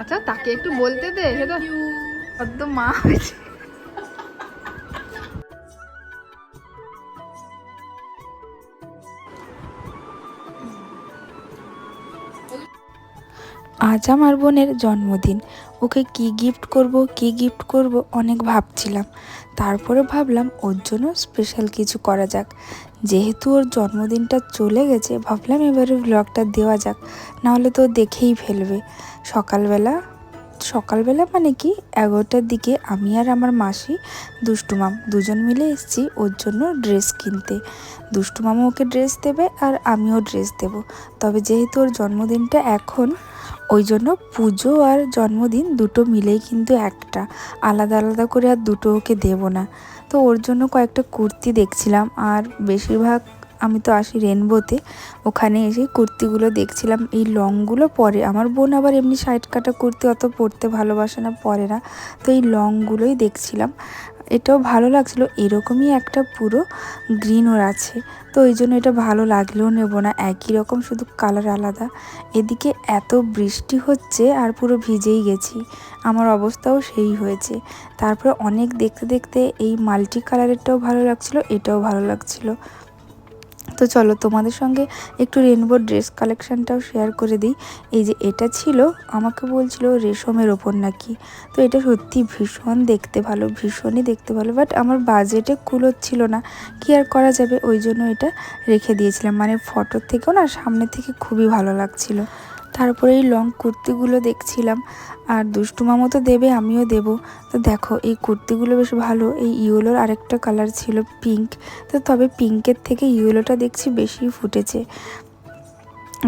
আচ্ছা তাকে একটু বলতে দে মা হয়েছে। আজ আমার বোনের জন্মদিন। ওকে কি গিফট করব, কি গিফট করব অনেক ভাবছিলাম। তারপরে ভাবলাম ওর জন্য স্পেশাল কিছু করা যাক। যেহেতু ওর জন্মদিনটা চলে গেছে, ভাবলাম এবারে ব্লগটা দেওয়া যাক। নাহলে তো দেখেই ফেলবে। সকালবেলা সকালবেলা মানে কি? এগারোটার দিকে আমি আর আমার মাসি দুষ্টুমাম দুজন মিলে এসেছি ওর জন্য ড্রেস কিনতে। দুষ্টুমামা ওকে ড্রেস দেবে আর আমিও ড্রেস দেব। তবে যেহেতু ওর জন্মদিনটা এখন, ওই জন্য পুজো আর জন্মদিন দুটো মিলেই কিন্তু একটা। আলাদা আলাদা করে আর দুটো ওকে দেবো না। তো ওর জন্য কয়েকটা কুর্তি দেখছিলাম আর বেশিরভাগ আমি তো আসি রেনবোতে। ওখানে এসে কুর্তিগুলো দেখছিলাম। এই লংগুলো পরে। আমার বোন আবার এমনি সাইড কাটা কুর্তি অত পরতে ভালোবাসে না, পরে না। তো এই লংগুলোই দেখছিলাম। এটাও ভালো লাগছিল। এরকমই একটা পুরো গ্রিন ওর আছে। তো ওই জন্য এটা ভালো লাগলেও নেব না। একই রকম শুধু কালার আলাদা। এদিকে এত বৃষ্টি হচ্ছে আর পুরো ভিজেই গেছি। আমার অবস্থাও সেই হয়েছে। তারপরে অনেক দেখতে দেখতে এই মাল্টি কালারেরটাও ভালো লাগছিল, এটাও ভালো লাগছিল। তো চলো তোমাদের সঙ্গে একটু রেনবো ড্রেস কালেকশানটাও শেয়ার করে দিই। এই যে এটা ছিল, আমাকে বলছিল রেশমের ওপর নাকি। তো এটা সত্যি ভীষণ দেখতে ভালো, ভীষণই দেখতে ভালো। বাট আমার বাজেটে কুলোচ্ছিল না। কি আর করা যাবে? ওই জন্য এটা রেখে দিয়েছিলাম। মানে ফটোর থেকেও না, সামনে থেকে খুবই ভালো লাগছিল। তারপরে এই লং কুর্তিগুলো দেখছিলাম। আর দুষ্টু মামা তো দেবে, আমিও দেব। তো দেখো, এই কুর্তিগুলো বেশ ভালো। এই ইয়েলোর আরেকটা কালার ছিল পিঙ্ক তো তবে পিঙ্কের থেকে ইয়েলোটা দেখছি বেশি ফুটেছে।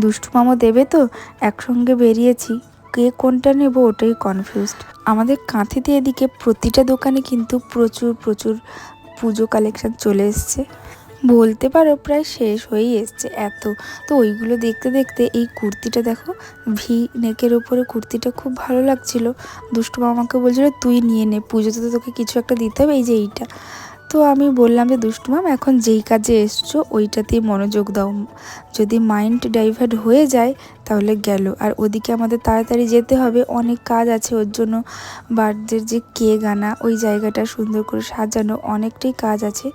দুষ্টু মামা দেবে তো? একসঙ্গে বেরিয়েছি। কে কোনটা নেব ওটাই কনফিউজড আমাদের কাঁথিতে এদিকে প্রতিটা দোকানে কিন্তু প্রচুর প্রচুর পুজো কালেকশন চলে এসছে। বলতে পারো প্রায় শেষ হয়েই এসছে এত। তো ওইগুলো দেখতে দেখতে এই কুর্তিটা দেখো ভি নেকের ওপরে কুর্তিটা খুব ভালো লাগছিল। দুষ্টু মামাকে বলছিল, তুই নিয়ে নে, পুজোতে তো তোকে কিছু একটা দিতে হবে, এই যে এইটা। তো আমি বললাম যে, দুষ্টু মাম, এখন যেই কাজে এসছো, ওইটাতেই মনোযোগ দাও। যদি মাইন্ড ডাইভার্ট হয়ে যায়, তাহলে গেল। আর ওদিকে আমাদের তাড়াতাড়ি যেতে হবে, অনেক কাজ আছে ওর জন্য। বার্থডের যে কেক আনা, ওই জায়গাটা সুন্দর করে সাজানো, অনেকটাই কাজ আছে।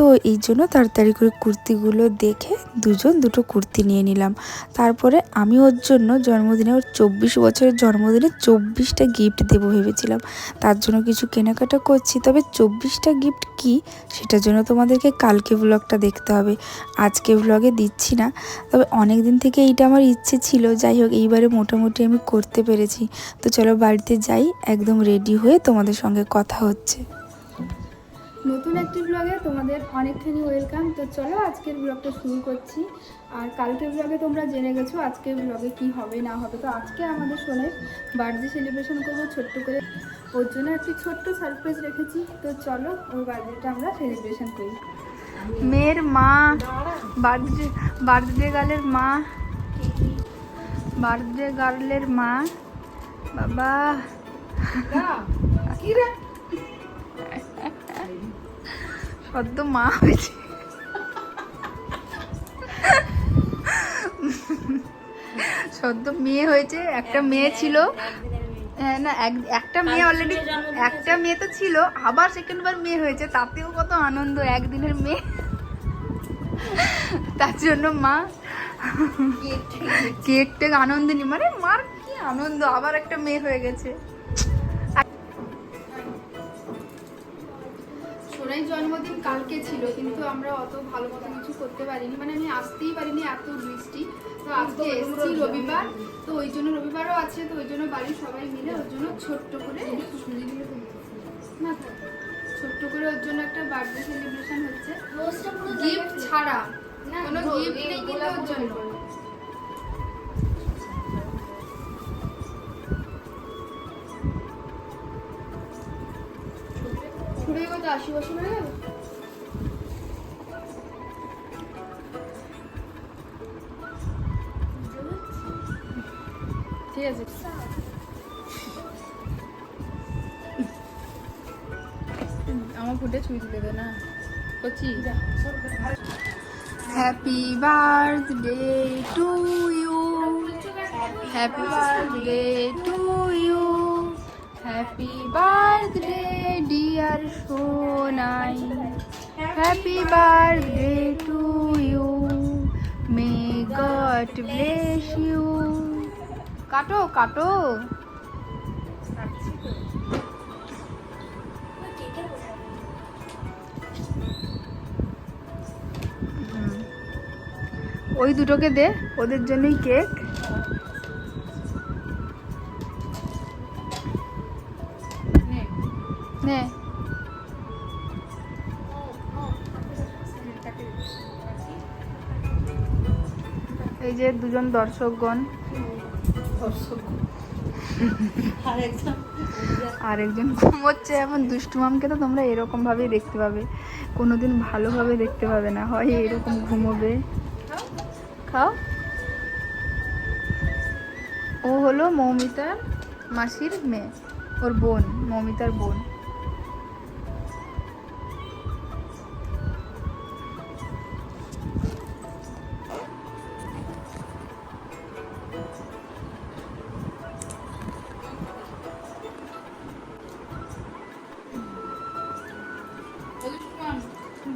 তো এই জন্য তাড়াতাড়ি করে কুর্তিগুলো দেখে দুজন দুটো কুর্তি নিয়ে নিলাম। তারপরে আমি ওর জন্য জন্মদিনে ওর চব্বিশ বছরের জন্মদিনে চব্বিশটা গিফট দেবো ভেবেছিলাম। তার জন্য কিছু কেনাকাটা করছি, তবে চব্বিশটা গিফট কি সেটার জন্য তোমাদেরকে কালকে ব্লগটা দেখতে হবে। আজকে ব্লগে দিচ্ছি না, তবে অনেক দিন থেকে এইটা আমার ইচ্ছে ছিল। যাই হোক, এইবারে মোটামুটি আমি করতে পেরেছি। তো চলো বাড়িতে যাই, একদম রেডি হয়ে তোমাদের সঙ্গে কথা হচ্ছে। নতুন একটি ব্লগে তোমাদের অনেকখানি ওয়েলকাম তো চলো আজকের ব্লগটা শুরু করছি। আর কালকের ব্লগে তোমরা জেনে গেছো আজকের ব্লগে কি হবে, না হবে। তো আজকে আমাদের সোনের বার্থডে সেলিব্রেশন করব ছোট্ট করে। ওর জন্য একটি ছোট্ট সারপ্রাইজ রেখেছি। তো চলো ওর বার্থডেটা আমরা সেলিব্রেশন করি। মেয়ের মা, বার্থডে বার্থডে গার্লের মা, বার্থডে গার্লের মা। বাবা। সদ্য মা হয়েছে। সদ্য মেয়ে হয়েছে একটা মেয়ে ছিল। হ্যাঁ, না এক- একটা মেয়ে অলরেডি একটা মেয়ে তো ছিল আবার সেকেন্ড বার মেয়ে হয়েছে তাতেও কত আনন্দ একদিনের মেয়ে। তার জন্য মা কেক টেক আনন্দ নি মানে মার কি আনন্দ আবার একটা মেয়ে হয়ে গেছে। সোনাই জন্মদিন কালকে ছিল কিন্তু আমরা অত ভালো মতো কিছু করতে পারিনি। মানে আমি আসতেই পারিনি এত বৃষ্টি তো আজকে এসেছি রবিবার। তো ওই জন্য রবিবারও আছে তো ওই জন্য বাড়ির সবাই মিলে ওর জন্য ছোট্ট করে না ছোট্ট করে ওর জন্য একটা বার্থডে সেলিব্রেশন হচ্ছে। গিফট ছাড়া। কোনো গিফট নেই কিন্তু ওর জন্য। আশি বছর হয়ে গেল? ঠিক আছে। আমার ফুটে ছুঁই তুলে না। করছি happy birthday to you happy birthday to happy birthday dear Sonai happy birthday to you may god bless you কাটো কাটো ওই দুটোকে দে, ওদের জন্যই কেক এই যে দুজন দর্শকগণ। আর একজন ঘুমোচ্ছে, এখন দুষ্টু মামকে তো তোমরা এরকম ভাবেই দেখতে পাবে। কোনোদিন ভালোভাবে দেখতে পাবে না, হয় এরকম ঘুমোবে। খাও। ও হলো মৌমিতার মাসির মেয়ে, ওর বোন, মৌমিতার বোন।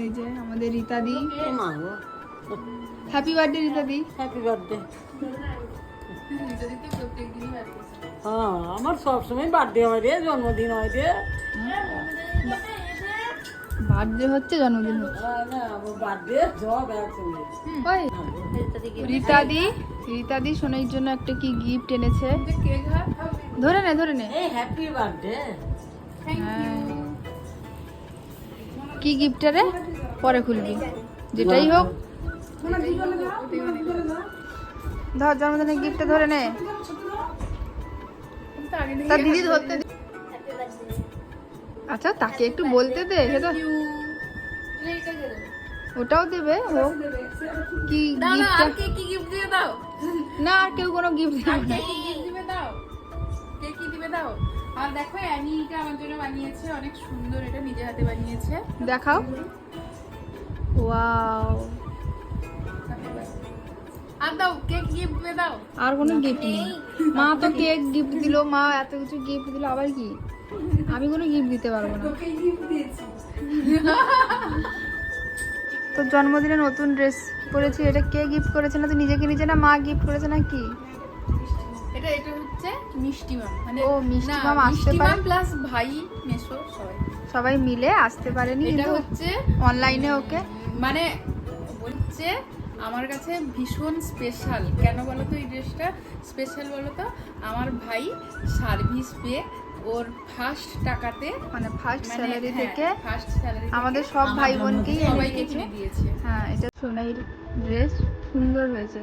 এই যে আমাদের রীতাদি। হ্যাপি বার্থডে রীতাদি। হ্যাপি বার্থডে হ্যাঁ আমার সবসময় বার্থডে হয় রে জন্মদিন হয় রে। বার্থডে হচ্ছে জন্মদিন হ্যাঁ, ওই রীতাদি রীতাদি সোনাইর জন্য একটা কি গিফট এনেছে? ধরে নে ধরে নে। হ্যাপি বার্থডে হ্যাঁ। কি গিফট রে? পরে খুলবি। যেটাই হোক। ধর জন্মদিনের গিফটটা ধরে নে। তার দিদি ধরতে আচ্ছা তাকে একটু বলতে দে। সে তো ওটাও দেবে হোক কি গিফট কি গিফট দিয়ে দাও? না আর কেউ কোনো গিফট গিফট দিবে দাও? কে কি দিবে দাও? আর দেখো অ্যানি এটা আমার জন্য বানিয়েছে অনেক সুন্দর এটা নিজে হাতে বানিয়েছে। দেখাও। ওয়াও। আর দাও কে কি গিফট দিবে দাও। আর কোনো গিফট নেই। মা তো কেক গিফট দিল মা এত কিছু গিফট দিল আবার কি? আমি কোনো গিফট দিতে পারব না। তো জন্মদিনে নতুন ড্রেস পরেছি এটা কে গিফট করেছে না? তো নিজেকে নিজে না মা গিফট করেছে না কি এটা হচ্ছে মিষ্টি মাম। মানে ও, মিষ্টি মাম আসতে পারে? প্লাস ভাই মেসো সবাই। সবাই মিলে আসতে পারেনি এটা হচ্ছে অনলাইনে ওকে। মানে বলছে আমার কাছে ভীষণ স্পেশাল কেন বলো তো এই ড্রেসটা স্পেশাল বলো তো আমার ভাই সার্ভিস পেয়ে ওর ফার্স্ট টাকাতে মানে ফার্স্ট মানে স্যালারি থেকে ফার্স্ট স্যালারি আমাদের সব ভাই বোনকেই সবাইকে। কিনে দিয়েছে। হ্যাঁ এটা সোনাইর ড্রেস সুন্দর হয়েছে।